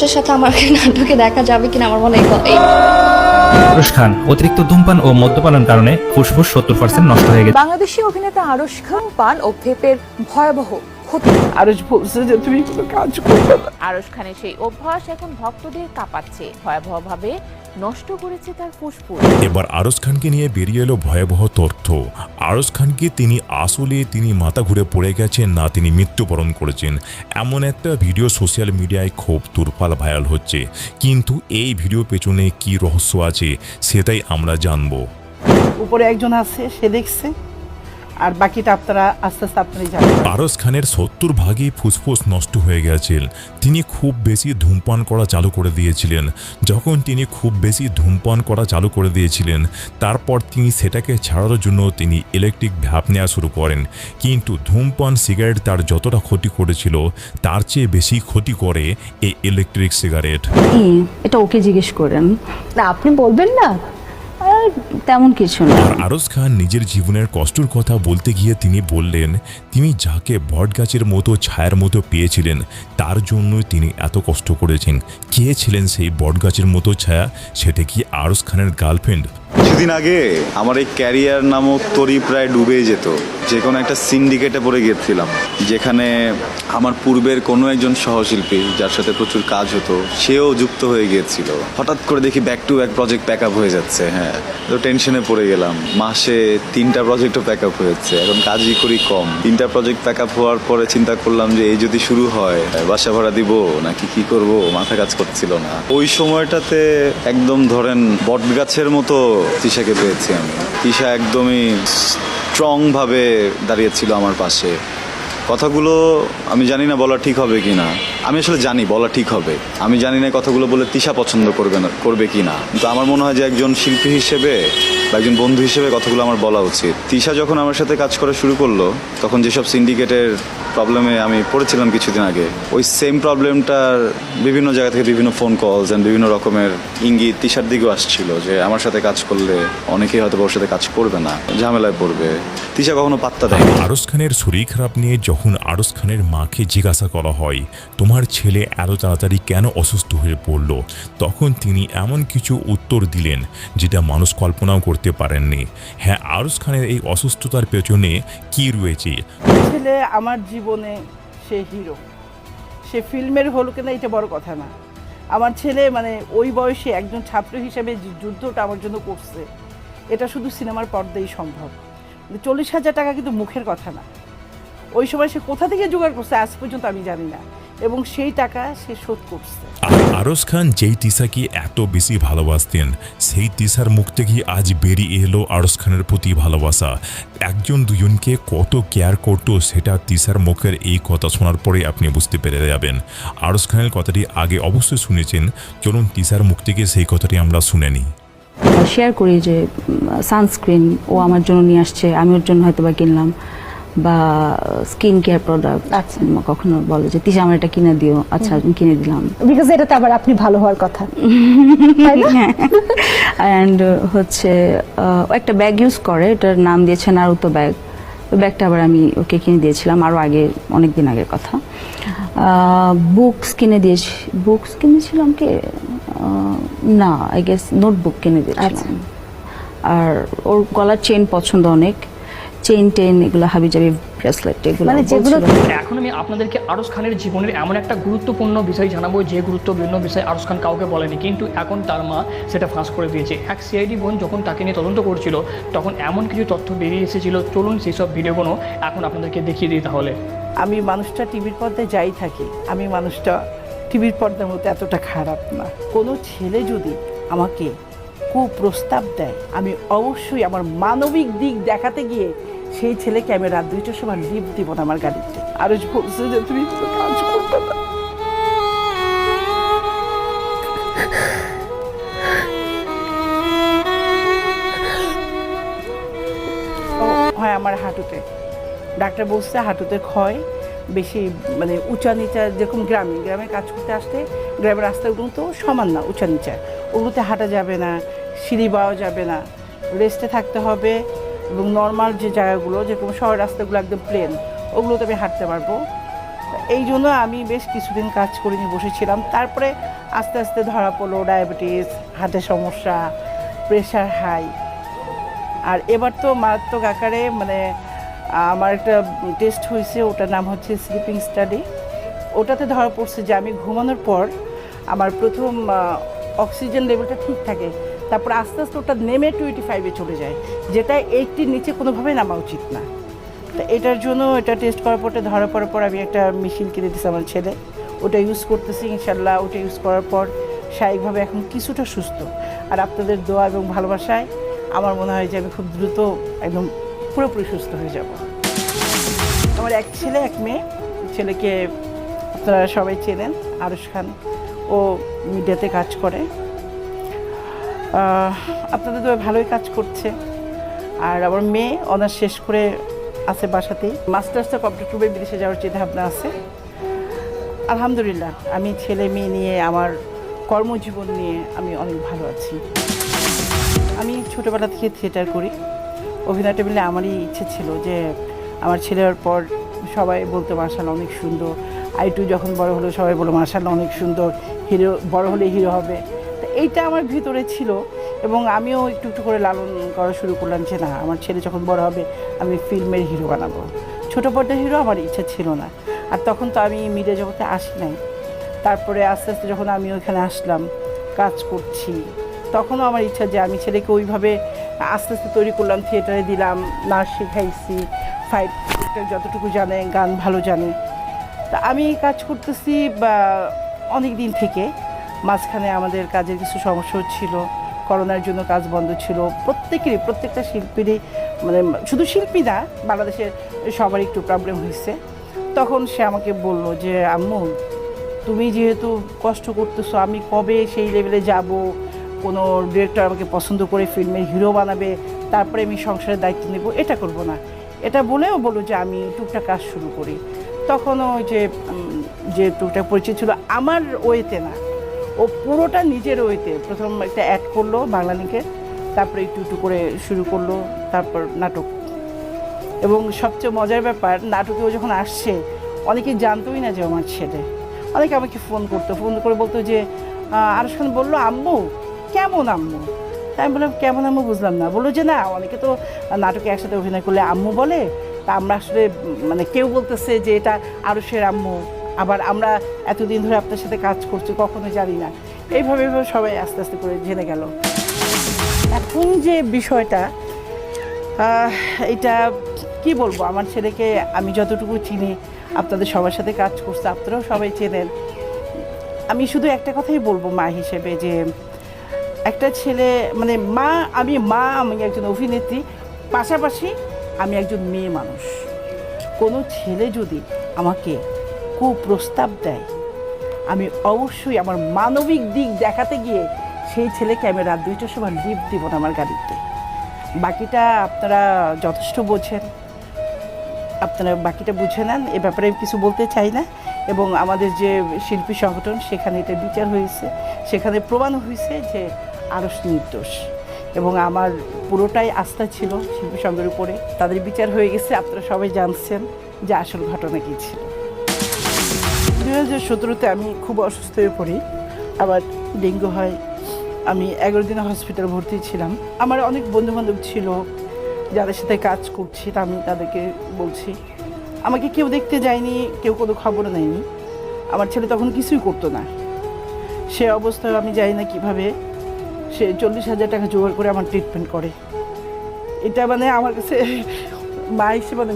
মানুষের সাথে আমাকে নাটকে দেখা যাবে কিনা আমার মনে হয় আরশ খান অতিরিক্ত ধূমপান ও মদ্যপানের কারণে ফুসফুস সত্তর পার্সেন্ট নষ্ট হয়ে গেছে। বাংলাদেশি অভিনেতা আরশ খান পান ও ভেপের ভয়াবহ বলছে যে তুমি কোনো কাজ করবে না। আরশ খানের সেই অভ্যাস এখন ভক্তদের কাঁপাচ্ছে। ভয়াবহভাবে নষ্ট করেছে তার ফুসফুস এবার আরস খানকে নিয়ে বেরিয়ে এলো ভয়াবহ তথ্য আরস খানকে তিনি আসলে তিনি মাথা ঘুরে পড়ে গেছেন না তিনি মৃত্যুবরণ করেছেন। এমন একটা ভিডিও সোশ্যাল মিডিয়ায় খুব তুরপাল ভাইরাল হচ্ছে। কিন্তু এই ভিডিও পেছনে কি রহস্য আছে সেটাই আমরা জানব। উপরে একজন আছে সে দেখছে। আর বাকিটা আপনারা আস্তে আস্তে আপনারই জানেন। আরস খানের সত্তর ভাগই ফুসফুস নষ্ট হয়ে গেছেন তিনি খুব বেশি ধূমপান করা চালু করে দিয়েছিলেন। যখন তিনি খুব বেশি ধূমপান করা চালু করে দিয়েছিলেন তারপর তিনি সেটাকে ছাড়ানোর জন্য তিনি ইলেকট্রিক ভ্যাপ নেওয়া শুরু করেন। কিন্তু ধূমপান সিগারেট তার যতটা ক্ষতি করেছিল তার চেয়ে বেশি ক্ষতি করে এই ইলেকট্রিক সিগারেট এটা ওকে জিজ্ঞেস করেন। না আপনি বলবেন না? তেমন কিছু না। আরস খান নিজের জীবনের কষ্টর কথা বলতে গিয়ে তিনি বললেন, তিনি যাকে বট গাছের মতো, ছায়ার মতো পেয়েছিলেন, তার জন্যই তিনি এত কষ্ট করেছেন। কে ছিলেন সেই বট গাছের মতো ছায়া? সেটা কি আরস খানের গার্লফ্রেন্ড? কিছুদিন আগে আমার এই ক্যারিয়ার নামক তরি প্রায় ডুবেই যেত। যে কোনো একটা সিন্ডিকেটে পড়ে গিয়েছিলাম। যেখানে আমার পূর্বের কোনো একজন সহশিল্পী, যার সাথে প্রচুর কাজ হতো, সেও যুক্ত হয়ে গিয়েছিল। হঠাৎ করে দেখি back to back project pack up হয়ে যাচ্ছে হ্যাঁ। তো টেনশনে পড়ে গেলাম। মাসে তিনটা প্রজেক্টও প্যাক আপ হয়েছে। এখন কাজই করি কম। তিনটা প্রজেক্ট প্যাক আপ হওয়ার পরে চিন্তা করলাম যে, এই যদি শুরু হয়, বাসা ভাড়া দিব, নাকি কি করব? মাথা কাজ করছিল না। ওই সময়টাতে একদম ধরেন বট গাছের মতো তিশাকে পেয়েছি আমি। তিশা একদমই স্ট্রং ভাবে দাঁড়িয়েছিল আমার পাশে। কথাগুলো আমি জানি না বলা ঠিক হবে কি না। আমি আসলে জানি বলা ঠিক হবে। আমি জানি না কথাগুলো বলে তিশা পছন্দ করবে না, করবে কি না। কিন্তু আমার মনে হয় যে একজন শিল্পী হিসেবে বা একজন বন্ধু হিসেবে কথাগুলো আমার বলা উচিত। তিশা যখন আমার সাথে কাজ করা শুরু করল, তখন যেসব সিন্ডিকেটের প্রবলেমে আমি পড়েছিলাম কিছুদিন আগে, ওই সেম প্রবলেমটার বিভিন্ন জায়গা থেকে বিভিন্ন ফোন কলস অ্যান্ড বিভিন্ন রকমের ইঙ্গিত তিশার দিকেও আসছিল যে আমার সাথে কাজ করলে অনেকেই হয়তো ওর সাথে কাজ করবে না, ঝামেলায় পড়বে। তিশা কখনো পাত্তা দেয়। আরস খানের শরীর খারাপ নিয়ে যখন আরস খানের মাকে জিজ্ঞাসা করা হয়, তোমার ছেলে এত তাড়াতাড়ি কেন অসুস্থ হয়ে পড়ল? তখন তিনি এমন কিছু উত্তর দিলেন, যেটা মানুষ কল্পনাও করতে পারেননি। হ্যাঁ আরস খানের এই অসুস্থতার পেছনে কি রয়েছে? ছেলে আমার জীবনে সে হিরো সে ফিল্মের হলো কিনা এটা বড় কথা না। আমার ছেলে মানে ওই বয়সে একজন ছাত্র হিসেবে যুদ্ধটা আমার জন্য করছে, এটা শুধু সিনেমার পর্দাই সম্ভব। চল্লিশ হাজার টাকা কিন্তু মুখের কথা না। ওই সময় সে কোথা থেকে জোগাড় করছে আজ পর্যন্ত আমি জানি না। এবং সেই টাকা সে শোধ করছে। আর আরস খান যেই তিসাকে এত বেশি ভালোবাসতেন সেই তিসার মুখ থেকে আজ বেরিয়ে এলো আরস খানের প্রতি ভালোবাসা। একজন দুজনকে কত কেয়ার করতো সেটা তিসার মুখের এই কথা শোনার পরে আপনি বুঝতে পেরে যাবেন। আরস খানের কথাটি আগে অবশ্যই শুনেছেন চলুন তিসার মুখ থেকে সেই কথাটি আমরা শুনে নিই। শেয়ার করি যে সানস্ক্রিন ও আমার জন্য নিয়ে আসছে আমি ওর জন্য হয়তো বা কিনলাম। বা স্কিন কেয়ার প্রোডাক্ট আচ্ছা। কখনো বলে যে তিশা আমার এটা কিনে দিও। আচ্ছা আমি কিনে দিলাম। বিকজ এটাতে আবার আপনি ভালো হওয়ার কথা। অ্যান্ড হচ্ছে একটা ব্যাগ ইউজ করে এটার নাম দিয়েছে নারুতো ব্যাগ ওই ব্যাগটা আবার আমি ওকে কিনে দিয়েছিলাম আরও আগে অনেক দিন আগের কথা। বুকস কিনে দিয়েছি বুকস কিনেছিলাম কি? না আই গেস নোটবুক কিনে দিয়েছিলাম। আর ওর গলার চেন পছন্দ অনেক। চেন টেন এগুলো হাবিজাবি ব্রেসলেট এগুলো মানে যেগুলো- এখন আমি আপনাদেরকে আরস খানের জীবনের এমন একটা গুরুত্বপূর্ণ বিষয় জানাব যে গুরুত্বপূর্ণ বিষয় আরস খান কাউকে বলেনি কিন্তু এখন তার মা সেটা ফাঁস করে দিয়েছে। এক সিআইডি বোন যখন তাকে নিয়ে তদন্ত করছিল তখন এমন কিছু তথ্য বেরিয়ে এসেছিল চলুন সেই সব ভিডিওগুলো এখন আপনাদেরকে দেখিয়ে দিই তাহলে। আমি মানুষটা টিভির পর্দায় যাই থাকি আমি মানুষটা টিভির পর্দার মধ্যে এতটা খারাপ না। কোনো ছেলে যদি আমাকে কুপ্রস্তাব দেয়। আমি অবশ্যই আমার মানবিক দিক দেখাতে গিয়ে সেই ছেলেকে আমি রাত দুইটার সময় লিপ দিব না আমার গাড়িতে। আর বলছে যে তুমি কাজ করবে না। হয় আমার হাঁটুতে। ডাক্তার বলছে হাঁটুতে ক্ষয়, বেশি মানে উঁচা নিচা যেরকম গ্রামে গ্রামে কাজ করতে আসতে গ্রামের রাস্তাগুলো তো সমান না, উঁচা নিচা। ওগুলোতে হাঁটা যাবে না সিঁড়ি পাওয়া যাবে না। রেস্টে থাকতে হবে এবং নর্মাল যে জায়গাগুলো যেরকম শহর রাস্তাগুলো একদম প্লেন ওগুলোতে আমি হাঁটতে পারব। এই জন্য আমি বেশ কিছুদিন কাজ করে নিয়ে বসেছিলাম। তারপরে আস্তে আস্তে ধরা পড়ল ডায়াবেটিস হার্টের সমস্যা প্রেশার হাই আর এবার তো মারাত্মক আকারে মানে আমার একটা টেস্ট হয়েছে, ওটার নাম হচ্ছে স্লিপিং স্টাডি ওটাতে ধরা পড়ছে যে আমি ঘুমানোর পর আমার প্রথম অক্সিজেন লেভেলটা ঠিক থাকে। তারপর আস্তে আস্তে ওটা নেমে টোয়েন্টি ফাইভে চলে যায়। যেটা এইটটির নিচে কোনোভাবে নামা উচিত না। তো এটার জন্য এটা টেস্ট করার পরে ধরা পড়ার পর আমি একটা মেশিন কিনে দিয়েছি আমার ছেলে। ওটা ইউজ করতেছি ইনশাল্লাহ, ওটা ইউজ করার পর স্বাভাবিকভাবে এখন কিছুটা সুস্থ। আর আপনাদের দোয়া এবং ভালোবাসায় আমার মনে হয় যে আমি খুব দ্রুত একদম পুরোপুরি সুস্থ হয়ে যাব। আমার এক ছেলে, এক মেয়ে, ছেলেকে আপনারা সবাই চেনেন, আরুষ খান। ও মিডিয়াতে কাজ করে। আপনাদের তো ভালোই কাজ করছে। আর আমার মেয়ে অনার্স শেষ করে আছে বাসাতেই। মাস্টার্সটা কমপ্লিট করবে বিদেশে যাওয়ার চিন্তা ভাবনা আছে। আলহামদুলিল্লাহ, আমি ছেলে মেয়ে নিয়ে, আমার কর্মজীবন নিয়ে আমি অনেক ভালো আছি। আমি ছোটোবেলা থেকে থিয়েটার করি। অভিনয় টেবিলে আমারই ইচ্ছে ছিল যে, আমার ছেলের পর সবাই বলতো মার্শাল অনেক সুন্দর। আইটু যখন বড় হলো, সবাই বলো মার্শাল অনেক সুন্দর। হিরো, বড় হলে হিরো হবে। এইটা আমার ভিতরে ছিল এবং আমিও একটু একটু করে লালন করা শুরু করলাম যে না, আমার ছেলে যখন বড় হবে আমি ফিল্মের হিরো বানাবো। ছোটো পর্দার হিরো আমার ইচ্ছা ছিল না। আর তখন তো আমি মিডিয়া জগতে আসি নাই। তারপরে আস্তে আস্তে যখন আমি ওইখানে আসলাম, কাজ করছি, তখনও আমার ইচ্ছা যে আমি ছেলেকে ওইভাবে আস্তে আস্তে তৈরি করলাম থিয়েটারে দিলাম, নাচ শেখাইছি ফাইট যতটুকু জানে, গান ভালো জানে। তা আমি কাজ করতেছি বা অনেক দিন থেকে মাঝখানে আমাদের কাজের কিছু সমস্যা ছিল, করোনার জন্য কাজ বন্ধ ছিল, প্রত্যেকেরই, প্রত্যেকটা শিল্পীরই মানে শুধু শিল্পী না, বাংলাদেশের সবারই একটু প্রবলেম হয়েছে। তখন সে আমাকে বলল যে, আম্মু, তুমি যেহেতু কষ্ট করতেছো, আমি কবে সেই লেভেলে যাব? কোনো ডিরেক্টর আমাকে পছন্দ করে ফিল্মের হিরো বানাবে, তারপরে আমি সংসারের দায়িত্ব নেব, এটা করব না। এটা বলেও বলো যে, আমি টুকটাক কাজ শুরু করি। তখন ওই যে যে টুকটাক পরিচয় ছিল, আমার ওয়েতে না ও পুরোটা নিজের ওইতে। প্রথম একটা অ্যাড করল বাংলা লিঙ্কে তারপরে একটু একটু করে শুরু করল, তারপর নাটক। এবং সবচেয়ে মজার ব্যাপার, নাটকে ও যখন আসছে, অনেকে জানতোই না যে আমার ছেলে। অনেকে আমাকে ফোন করতো ফোন করে বলতো যে আরস খান বলল, আম্মু, কেমন আম্মু? তাই আমি বললাম, কেমন আম্মু বুঝলাম না। বলল যে, না, অনেকে তো নাটকে একসাথে অভিনয় করলে আম্মু বলে। তা আমরা আসলে মানে কেউ বলতেছে যে, এটা আরসের আম্মু। আবার আমরা এতদিন ধরে আপনার সাথে কাজ করছি, কখনো জানি না। এইভাবে সবাই আস্তে আস্তে করে জেনে গেল। এখন যে বিষয়টা এটা কি বলব? আমার ছেলেকে আমি যতটুকু চিনি, আপনাদের সবার সাথে কাজ করছে, আপনারাও সবাই চেনেন। আমি শুধু একটা কথাই বলব মা হিসেবে যে, একটা ছেলে মানে মা, আমি মা, আমি একজন অভিনেত্রী, পাশাপাশি আমি একজন মেয়ে মানুষ। কোনো ছেলে যদি আমাকে কুপ্রস্তাব দেয়। আমি অবশ্যই আমার মানবিক দিক দেখাতে গিয়ে সেই ছেলেকে আমি রাত দুইটার সময় লিফট দিব না আমার গাড়িতে। বাকিটা আপনারা যথেষ্ট বোঝেন। আপনারা বাকিটা বুঝে নেন, এ ব্যাপারে আমি কিছু বলতে চাই না। এবং আমাদের যে শিল্পী সংগঠন, সেখানে এটা বিচার হয়েছে। সেখানে প্রমাণ হয়েছে যে আরস নির্দোষ। এবং আমার পুরোটাই আস্থা ছিল শিল্পী সংঘের উপরে। তাদের বিচার হয়ে গেছে, আপনারা সবাই জানছেন যে আসল ঘটনা কী ছিল। দু হাজার সতেরোতে আমি খুব অসুস্থ হয়ে পড়ি। আবার ডেঙ্গু হয়। আমি এগারো দিন হসপিটাল ভর্তি ছিলাম। আমার অনেক বন্ধু বান্ধব ছিল যাদের সাথে কাজ করছি আমি তাদেরকে বলছি, আমাকে কেউ দেখতে যায়নি, কেউ কোনো খবর নেয়নি। আমার ছেলে তখন কিছুই করতো না। সে অবস্থায় আমি জানি না কীভাবে সে চল্লিশ হাজার টাকা জোগাড় করে আমার ট্রিটমেন্ট করে। এটা মানে আমার কাছে মা হিসেবে মানে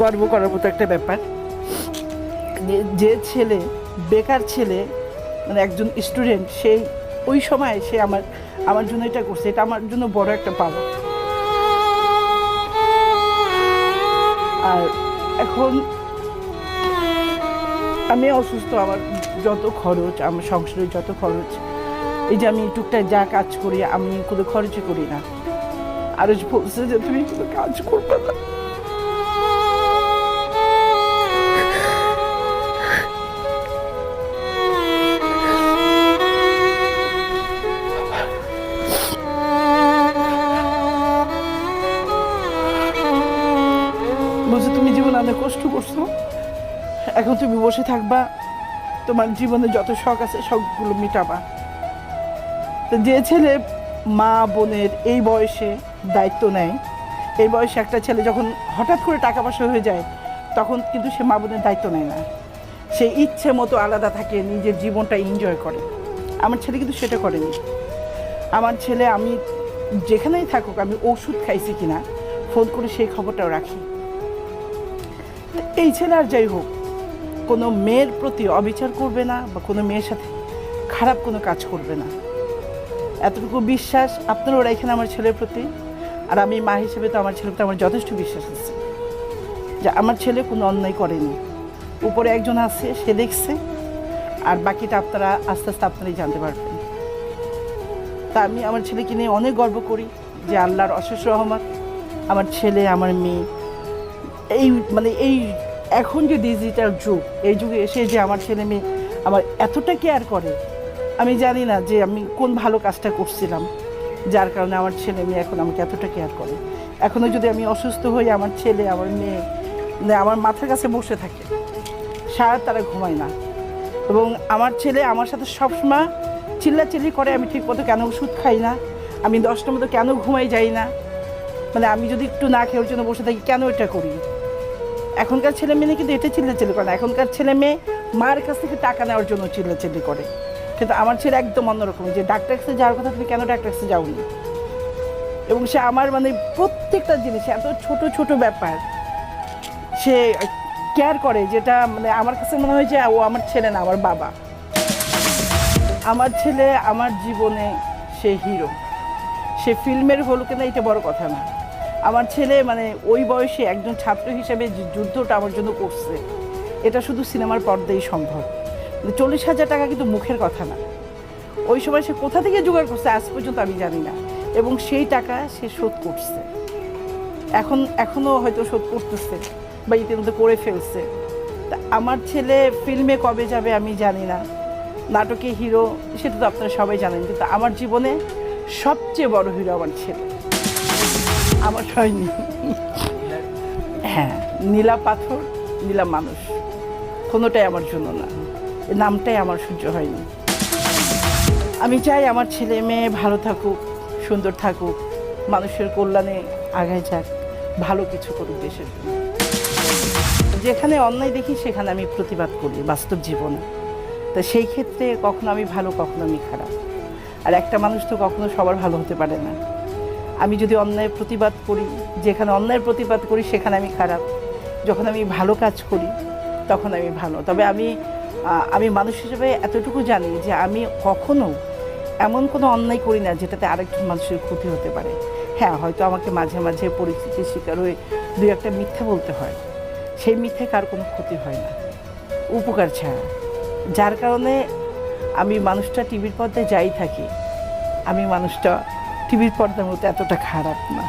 গর্ব করার মতো একটা ব্যাপার। যে ছেলে, বেকার ছেলে মানে একজন স্টুডেন্ট সেই ওই সময় সে আমার আমার জন্য এটা করছে। এটা আমার জন্য বড় একটা পাওয়া। আর এখন আমি অসুস্থ, আমার যত খরচ, আমার সংসারের যত খরচ, এই যে আমি টুকটাক যা কাজ করি, আমি কোনো খরচই করি না। আর বলছে যে, তুমি কোনো কাজ করবে না। এখন তুমি বসে থাকবা, তোমার জীবনে যত শখ আছে শখগুলো মিটাবা। তো যে ছেলে মা বোনের এই বয়সে দায়িত্ব নেয়, এই বয়সে একটা ছেলে যখন হঠাৎ করে টাকা পয়সা হয়ে যায়, তখন কিন্তু সে মা বোনের দায়িত্ব নেয় না। সে ইচ্ছে মতো আলাদা থাকে, নিজের জীবনটা এনজয় করে। আমার ছেলে কিন্তু সেটা করেনি। আমার ছেলে, আমি যেখানেই থাকুক, আমি ওষুধ খাইছি কিনা, ফোন করে সেই খবরটাও রাখি। এই ছেলে আর যাই হোক কোনো মেয়ের প্রতি অবিচার করবে না বা কোনো মেয়ের সাথে খারাপ কোনো কাজ করবে না। এতটুকু বিশ্বাস আপনারা ওরা এখানে আমার ছেলের প্রতি, আর আমি মা হিসেবে তো আমার ছেলের প্রতি আমার যথেষ্ট বিশ্বাস আছে যে আমার ছেলে কোনো অন্যায় করেনি। উপরে একজন আছে, সে দেখছে, আর বাকিটা আপনারা আস্তে আস্তে আপনারাই জানতে পারবেন। তা আমি আমার ছেলেকে নিয়ে অনেক গর্ব করি যে আল্লাহর অশেষ রহমত, আমার ছেলে, আমার মেয়ে, এই মানে এই এখন যে ডিজিটাল যুগ, এই যুগে এসে যে আমার ছেলে মেয়ে আমার এতটা কেয়ার করে, আমি জানি না যে আমি কোন ভালো কাজটা করছিলাম, যার কারণে আমার ছেলে মেয়ে এখন আমাকে এতটা কেয়ার করে। এখনও যদি আমি অসুস্থ হই, আমার ছেলে, আমার মেয়ে আমার মাথার কাছে বসে থাকে, সারা তারা ঘুমায় না। এবং আমার ছেলে আমার সাথে সবসময় চিল্লাচিল্লি করে, আমি ঠিক মতো কেন ওষুধ খাই না, আমি দশটা মতো কেন ঘুমাই যাই না মানে আমি যদি একটু না খেয়ে জন্য বসে থাকি, কেন এটা করি? এখনকার ছেলে মেয়ে কিন্তু এটা চিল্লাচিল্লি করে না। এখনকার ছেলে মেয়ে মার কাছ থেকে টাকা নেওয়ার জন্য চিল্লাচিল্লি করে। কিন্তু আমার ছেলে একদম অন্যরকম। যে ডাক্তার কাছে যাওয়ার কথা তুমি কেন ডাক্তার কাছে যাওনি? এবং সে আমার মানে প্রত্যেকটা জিনিস, এত ছোট ছোট ব্যাপার। সে কেয়ার করে যেটা মানে আমার কাছে মনে হয় যে, ও আমার ছেলে না, আমার বাবা। আমার ছেলে, আমার জীবনে সে হিরো সে ফিল্মের হলো কিনা, এটা বড় কথা না। আমার ছেলে মানে ওই বয়সে একজন ছাত্র হিসেবে যুদ্ধটা আমার জন্য করছে, এটা শুধু সিনেমার পর্দাই সম্ভব। মানে চল্লিশ হাজার টাকা কিন্তু মুখের কথা না। ওই সময় সে কোথা থেকে জোগাড় করছে আজ পর্যন্ত আমি জানি না। এবং সেই টাকা সে শোধ করছে। এখন এখনও হয়তো শোধ করতেছে বা ইতিমধ্যে করে ফেলছে। তা আমার ছেলে ফিল্মে কবে যাবে আমি জানি না। নাটকে হিরো, সেটা তো আপনারা সবাই জানেন। কিন্তু আমার জীবনে সবচেয়ে বড় হিরো আমার ছেলে। আমার হয়নি। হ্যাঁ নীলা পাথর, নীলা মানুষ। কোনোটাই আমার জন্য না। নামটাই আমার সহ্য হয়নি। আমি চাই আমার ছেলে মেয়ে ভালো থাকুক, সুন্দর থাকুক, মানুষের কল্যাণে আগায় যাক, ভালো কিছু করুক দেশের যেখানে অন্যায় দেখি, সেখানে আমি প্রতিবাদ করি, বাস্তব জীবনে। তো সেই ক্ষেত্রে কখনো আমি ভালো, কখনো আমি খারাপ। আর একটা মানুষ তো কখনো সবার ভালো হতে পারে না। আমি যদি অন্যায়ের প্রতিবাদ করি, যেখানে অন্যায়ের প্রতিবাদ করি, সেখানে আমি খারাপ। যখন আমি ভালো কাজ করি, তখন আমি ভালো। তবে আমি আমি মানুষ হিসেবে এতটুকু জানি যে আমি কখনো এমন কোনো অন্যায় করি না যেটাতে আরেকজন মানুষের ক্ষতি হতে পারে। হ্যাঁ হয়তো আমাকে মাঝে মাঝে পরিস্থিতির শিকার হয়ে দুই একটা মিথ্যা বলতে হয়। সেই মিথ্যে কার কোনো ক্ষতি হয় না। উপকার ছাড়া। যার কারণে আমি মানুষটা টিভির পর্দায় যাই থাকি। আমি মানুষটা টিভির পর্দার মতো এতটা খারাপ না।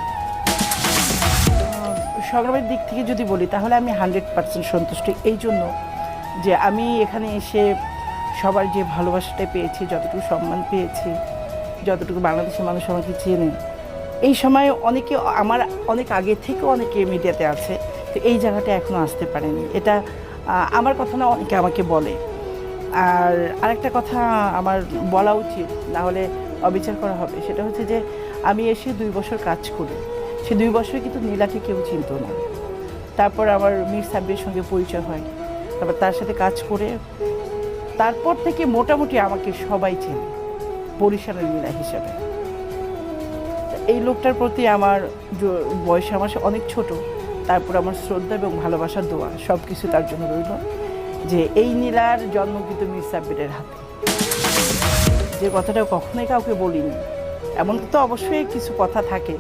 সংগ্রামের দিক থেকে যদি বলি, তাহলে আমি হান্ড্রেড পার্সেন্ট সন্তুষ্ট। এই জন্য যে আমি এখানে এসে সবার যে ভালোবাসাটা পেয়েছি, যতটুকু সম্মান পেয়েছি, যতটুকু বাংলাদেশের মানুষ আমাকে চেনে, এই সময় অনেকে আমার অনেক আগে থেকে অনেকে মিডিয়াতে আছে, তো এই জায়গাটা এখনও আসতে পারেনি। এটা আমার কথা না, অনেকে আমাকে বলে। আর আরেকটা কথা আমার বলা উচিত, না হলে অবিচার করা হবে, সেটা হচ্ছে যে আমি এসে দুই বছর কাজ করি। সে দুই বছর কিন্তু নীলাকে কেউ চিনতো না। তারপর আমার মীর সাব্বির সঙ্গে পরিচয় হয়। তারপর তার সাথে কাজ করে, তারপর থেকে মোটামুটি আমাকে সবাই চেনে বরিশালের নীলা হিসাবে। এই লোকটার প্রতি আমার বয়স আমার অনেক ছোট। তারপর আমার শ্রদ্ধা এবং ভালোবাসার দোয়া সব কিছু তার জন্য রইল যে এই নীলার জন্ম কিন্তু মীর সাব্বিরের হাতে। যে কথাটা কখনোই কাউকে বলিনি। এমন তো অবশ্যই কিছু কথা থাকে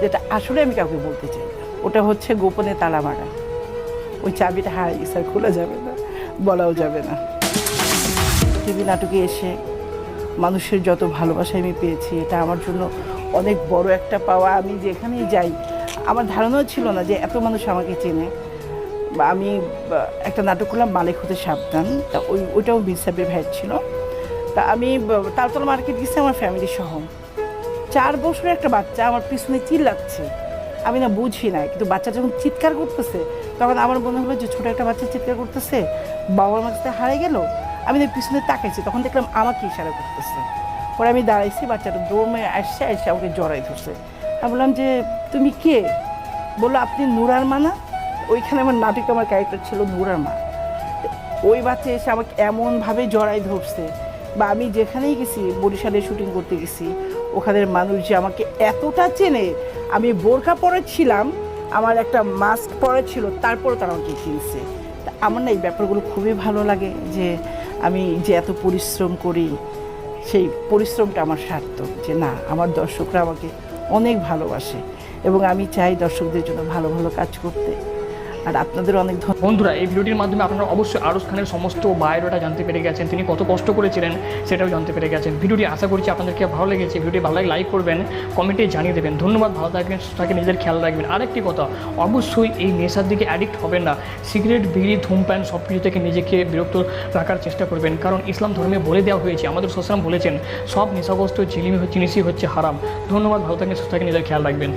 যেটা আসলে আমি কাউকে বলতে চাই ওটা হচ্ছে গোপনে তালা মারা। ওই চাবিটা গেছে আর খোলা যাবে না, বলাও যাবে না। টিভি নাটকে এসে মানুষের যত ভালোবাসা আমি পেয়েছি, এটা আমার জন্য অনেক বড় একটা পাওয়া। আমি যেখানেই যাই, আমার ধারণাও ছিল না যে এত মানুষ আমাকে চেনে। আমি একটা নাটক করলাম, মালিক হতে সাবধান। তা ওই, ওইটাও বিসাবের ভ্যাট ছিল। তা আমি তালতলা মার্কেট গেছি আমার ফ্যামিলি সহ। চার বছরের একটা বাচ্চা আমার পিছনে চিল্লাচ্ছে। আমি না বুঝি না কিন্তু বাচ্চা যখন চিৎকার করতেছে, তখন আমার মনে হলো যে ছোট একটা বাচ্চা চিৎকার করতেছে, বাবার মাঝে হারিয়ে গেল। আমি না পিছনে তাকাইছি, তখন দেখলাম আমাকে ইশারা করতেছে। পরে আমি দাঁড়াইছি, বাচ্চাটা দৌড় মেরে আসছে, এসে আমাকে জড়াই ধরছে। আমি বললাম যে, তুমি কে? বলল, আপনি নুরার মা না? ওইখানে আমার নাটকে আমার ক্যারেক্টার ছিল নুরার মা। ওই বাচ্চা এসে আমাকে এমনভাবে জড়াই ধরছে বা আমি যেখানেই গেছি, বরিশালে শুটিং করতে গেছি, ওখানের মানুষ যে আমাকে এতটা চেনে, আমি বোরকা পরেছিলাম আমার একটা মাস্ক পরে ছিল তারপরে তারা আমাকে চিনছে। আমার না এই ব্যাপারগুলো খুবই ভালো লাগে যে আমি যে এত পরিশ্রম করি, সেই পরিশ্রমটা আমার সার্থক, যে না, আমার দর্শকরা আমাকে অনেক ভালোবাসে এবং আমি চাই দর্শকদের জন্য ভালো ভালো কাজ করতে। আর আপনাদের অনেক ধন্যবাদ বন্ধুরা, এই ভিডিওটির মাধ্যমে আপনারা অবশ্যই আরস খানের সমস্ত বায়োডাটা জানতে পেরে গেছেন। তিনি কত কষ্ট করেছিলেন সেটাও জানতে পেরে গেছেন। ভিডিওটি আশা করছি আপনাদেরকে ভালো লেগেছে। ভিডিওটি ভালো লাগে লাইক করবেন কমেন্টে জানিয়ে দেবেন। ধন্যবাদ, ভালো থাকবেন থাকবেন, নিজের খেয়াল রাখবেন। আরেকটি কথা, অবশ্যই এই নেশার দিকে অ্যাডিক্ট হবেন না। সিগারেট বিড়ি, ধূমপান সব কিছু থেকে নিজেকে বিরক্ত রাখার চেষ্টা করবেন। কারণ ইসলাম ধর্মে বলে দেওয়া হয়েছে, আমাদের সোসালাম বলেছেন, সব নেশাগ্রস্ত জিনিসই হচ্ছে হারাম। ধন্যবাদ, ভালো থাকবেন, সুস্থ নিজের খেয়াল রাখবেন।